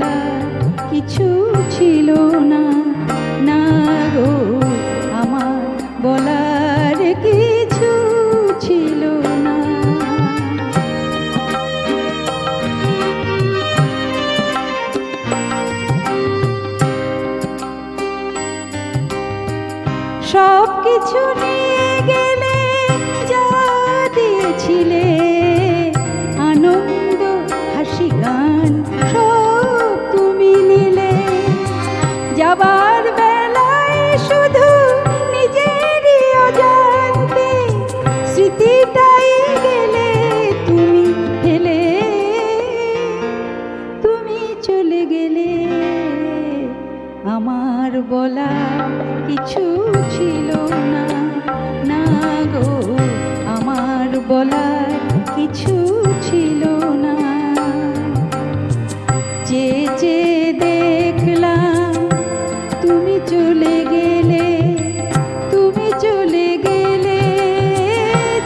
আমার কিছু ছিল না। না গো, আমার বলার কিছু ছিল না। সব কিছু নিয়ে গেলে যাবার বেলায় শুধু নিজেরই অজান্তে স্মৃতিটাই গেলে তুমি ফেলে তুমি চলে গেলে। আমার বলা কিছু ছিল না না গো, আমার বলা চলে গেলে, তুমি চলে গেলে,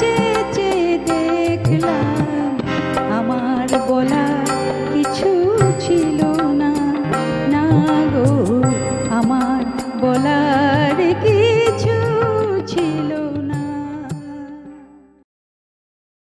চেয়ে দেখলাম আমার বলা কিছু ছিল না। না গো, আমার বলা